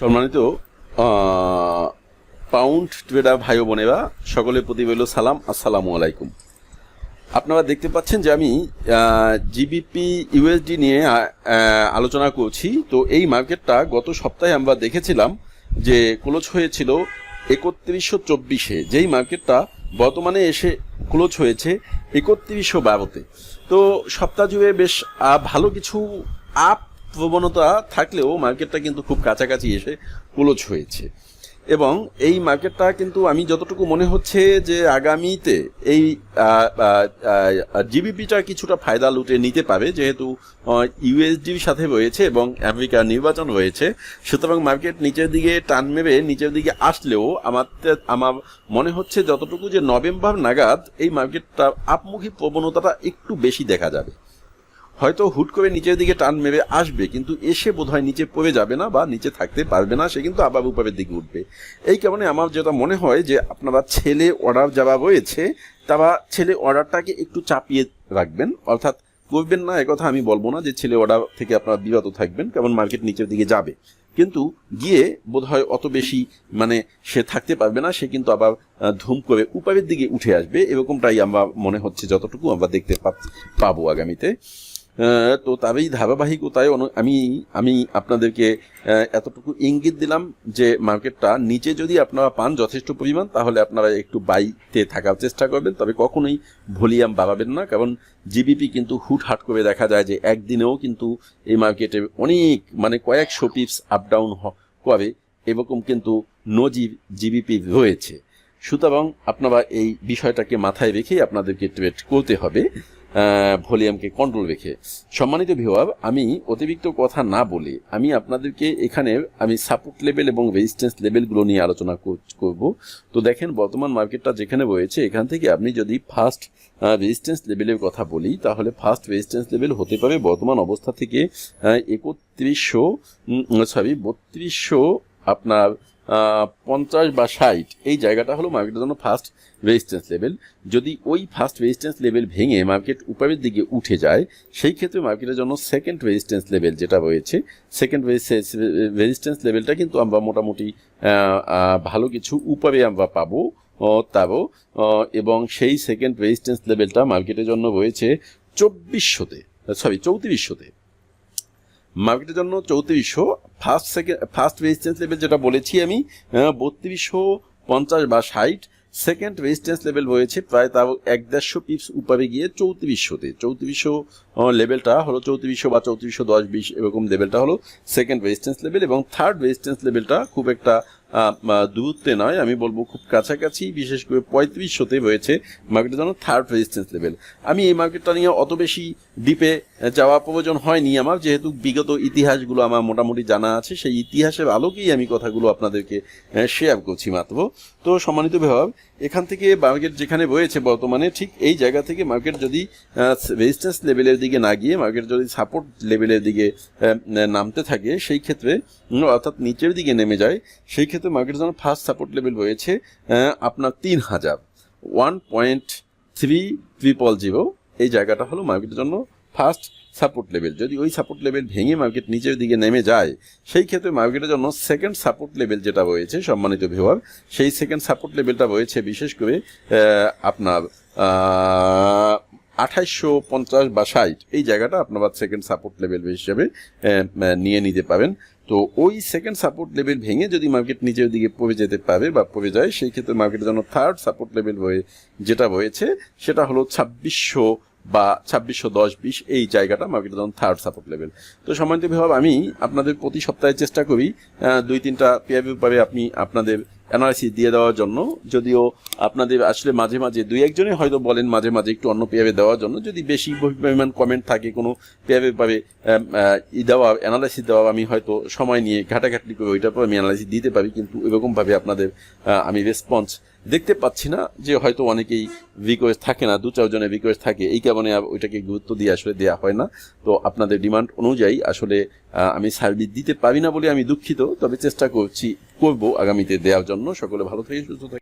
সম্মানিত pound tedder ভাই বোনেরা, সকলের প্রতি সালাম, আসসালামু আলাইকুম। আপনারা দেখতে পাচ্ছেন যে আমি জিবিপি ইউএসডি নিয়ে আলোচনা করছি। তো এই মার্কেটটা গত সপ্তাহে আমরা দেখেছিলাম যে ক্লোজ হয়েছিল একত্রিশশো চব্বিশে। যেই মার্কেটটা বর্তমানে এসে ক্লোজ হয়েছে একত্রিশশো বারোতে। তো সপ্তাহ জুড়ে বেশ ভালো কিছু আপ প্রবণতা থাকলেও মার্কেটটা কিন্তু খুব কাছাকাছি এসে ক্লোজ হয়েছে। এবং এই মার্কেটটা কিন্তু আমি যতটুকু মনে হচ্ছে যে আগামীতে এই জিবিপিটা কিছুটা ফায়দা লুটে নিতে পারে, যেহেতু ইউএসডির সাথে রয়েছে এবং আমেরিকার নির্বাচন রয়েছে। সুতরাং মার্কেট নিচের দিকে টান মেরে নিচের দিকে আসলেও আমার আমার মনে হচ্ছে যতটুকু যে নভেম্বর নাগাদ এই মার্কেটটা আপমুখী প্রবণতাটা একটু বেশি দেখা যাবে। হয়তো হুট করে নিচের দিকে টান মেরে আসবে, কিন্তু এসে বোধহয় নিচে পড়ে যাবে না বা নিচে থাকতে পারবে না, সে কিন্তু আবার উপরের দিকে উঠবে। এই কারণে আমার যেটা মনে হয় যে আপনারা ছেলে অর্ডার যাওয়া রয়েছে, তারা ছেলে অর্ডারটাকে একটু চাপিয়ে রাখবেন। অর্থাৎ করবেন না একথা আমি বলব না যে ছেলে অর্ডার থেকে আপনারা বিরত থাকবেন কারণ মার্কেট নিচের দিকে যাবে। কিন্তু গিয়ে বোধহয় অত বেশি মানে সে থাকতে পারবে না, সে কিন্তু আবার ধুম করে উপরের দিকে উঠে আসবে। এরকমটাই আমরা মনে হচ্ছে, যতটুকু আমরা দেখতে পাবো আগামীতে। তো তারই ধারাবাহিকতায় আমি আমি আপনাদেরকে এতটুকু ইঙ্গিত দিলাম যে মার্কেটটা নিচে যদি আপনারা পান যথেষ্ট পরিমাণ, তাহলে আপনারা একটু বাইতে থাকার চেষ্টা করবেন। তবে কখনোই ভলিউম বাড়াবেন না, কারণ জিবিপি কিন্তু হুটহাট করে দেখা যায় যে একদিনেও কিন্তু এই মার্কেটে অনেক মানে কয়েকশো পিপস আপ ডাউন করে এরকম কিন্তু নজির জিবিপি রয়েছে। সুতরাং আপনারা এই বিষয়টাকে মাথায় রেখেই আপনাদেরকে ট্রেড করতে হবে। ভলিউমকে কন্ট্রোল রেখে। সম্মানিত ভিওয়ার আমি অতিরিক্ত কথা না বলে আমি আপনাদেরকে এখানে আমি সাপোর্ট লেভেল এবং রেজিস্ট্যান্স লেভেলগুলো নিয়ে আলোচনা কর- করব। তো দেখেন, বর্তমান মার্কেটটা যেখানে রয়েছে, এখান থেকে আপনি যদি ফার্স্ট রেজিস্ট্যান্স লেভেলের কথা বলি, তাহলে ফার্স্ট রেজিস্ট্যান্স লেভেল হতে পারে বর্তমান অবস্থা থেকে একত্রিশশো সরি বত্রিশশো আপনার পঞ্চাশ বা ষাট, এই জায়গাটা হলো মার্কেটের জন্য ফার্স্ট রেজিস্ট্যান্স লেভেল যদি ওই ফার্স্ট রেজিস্ট্যান্স লেভেল ভেঙে মার্কেট উপরের দিকে উঠে যায়, সেই ক্ষেত্রে মার্কেটের জন্য সেকেন্ড রেজিস্ট্যান্স লেভেল যেটা রয়েছে সেকেন্ড রেজিস্ট্যান্স লেভেলটা কিন্তু আমরা মোটামুটি ভালো কিছু উপরে আমরা পাবো তারও এবং সেই সেকেন্ড রেজিস্ট্যান্স লেভেলটা মার্কেটের জন্য রয়েছে চব্বিশশোতে সরি চৌত্রিশশোতে। মার্কেটের জন্য চৌত্রিশশো first second first resistance level যেটা বলেছি আমি বত্রিশশো পঞ্চাশ বা ষাট সেকেন্ড রেজিস্ট্যান্স লেভেল হয়েছে প্রায় তাও এক দেড়শো পিপস উপরে গিয়ে চৌত্রিশশোতে। চৌত্রিশশো লেভেলটা হলো চৌত্রিশশো বা চৌত্রিশশো দশ বিশ এরকম লেভেলটা হলো সেকেন্ড রেজিস্ট্যান্স লেভেল এবং থার্ড রেজিস্ট্যান্স লেভেলটা খুব একটা দূরত্বে নয়, আমি বলব খুব কাছাকাছি, বিশেষ করে পঁয়ত্রিশ পঁয়ত্রিশশোতে রয়েছে মার্কেটের জন্য থার্ড রেজিস্ট্যান্স লেভেল আমি এই মার্কেটটা নিয়ে অত বেশি ডিপে যাওয়া প্রয়োজন হয়নি আমার, যেহেতু বিগত ইতিহাসগুলো আমার মোটামুটি জানা আছে, সেই ইতিহাসের আলোকেই আমি কথাগুলো আপনাদেরকে শেয়ার করছি মাত্র। তো সম্মানিত ভাব এখান থেকে মার্কেট যেখানে রয়েছে বর্তমানে, ঠিক এই জায়গা থেকে মার্কেট যদি রেজিস্ট্যান্স লেভেলের দিকে না গিয়ে মার্কেট যদি সাপোর্ট লেভেলের দিকে নামতে থাকে, সেই ক্ষেত্রে অর্থাৎ নিচের দিকে নেমে যায়, সেই ক্ষেত্রে মার্কেটের জন্য ফার্স্ট সাপোর্ট লেভেল রয়েছে আপনার তিন হাজার। One point three triple zero এই জায়গাটা হলো মার্কেটের জন্য ফার্স্ট সাপোর্ট লেভেল যদি ওই সাপোর্ট লেভেল ভেঙে মার্কেট নিচের দিকে নেমে যায়, সেই ক্ষেত্রে মার্কেটের জন্য সেকেন্ড সাপোর্ট লেভেল যেটা রয়েছে, সম্মানিত ভিওয়ার সেই সেকেন্ড সাপোর্ট লেভেলটা রয়েছে বিশেষ করে আপনার আঠাইশশো পঞ্চাশ বা ষাট। এই জায়গাটা আপনারা সেকেন্ড সাপোর্ট লেভেল হিসেবে নিয়ে নিতে পারেন। তো ওই সেকেন্ড সাপোর্ট লেভেল ভেঙে যদি মার্কেট নিজের দিকে পড়ে যেতে পারে বা পড়ে যায়, সেই ক্ষেত্রে মার্কেটের জন্য থার্ড সাপোর্ট লেভেল হয়ে যেটা হয়েছে, সেটা হলো ছাব্বিশশো বা ছাব্বিশশো দশ বিশ এই জায়গাটা মার্কেটের জন্য থার্ড সাপোর্ট লেভেল তো সম্মানিত বিভাব আমি আপনাদের প্রতি সপ্তাহে চেষ্টা করি দুই তিনটা পেয়ার ব্যাপারে আপনি আপনাদের অ্যানালাইসিস দিয়ে দেওয়ার জন্য যদিও আপনাদের আসলে মাঝে মাঝে দুই একজনে হয়তো বলেন মাঝে মাঝে একটু অন্য পেয়ারে দেওয়ার জন্য যদি বেশি পরিমাণ কমেন্ট থাকে কোনো আম, আহ, ই দেওয়া অ্যানালাইসিস দেওয়া আমি হয়তো সময় নিয়ে ঘাটাঘাটি করে ওইটার পর আমি অ্যানালাইসিস দিতে পারি কিন্তু এরকমভাবে আপনাদের আমি রেসপন্স দেখতে পাচ্ছি না যে হয়তো অনেকেই রিকোয়েস্ট থাকে না দু চারজনের রিকোয়েস্ট থাকে এই কারণে ওইটাকে গুরুত্ব দিয়ে আসলে দেওয়া হয় না। তো আপনাদের ডিমান্ড অনুযায়ী আসলে আমি সার্ভিস দিতে পারি না বলে আমি দুঃখিত তবে চেষ্টা করছি করব আগামীতে দেওয়ার জন্য সকলে ভালো থেকে সুস্থ থাকে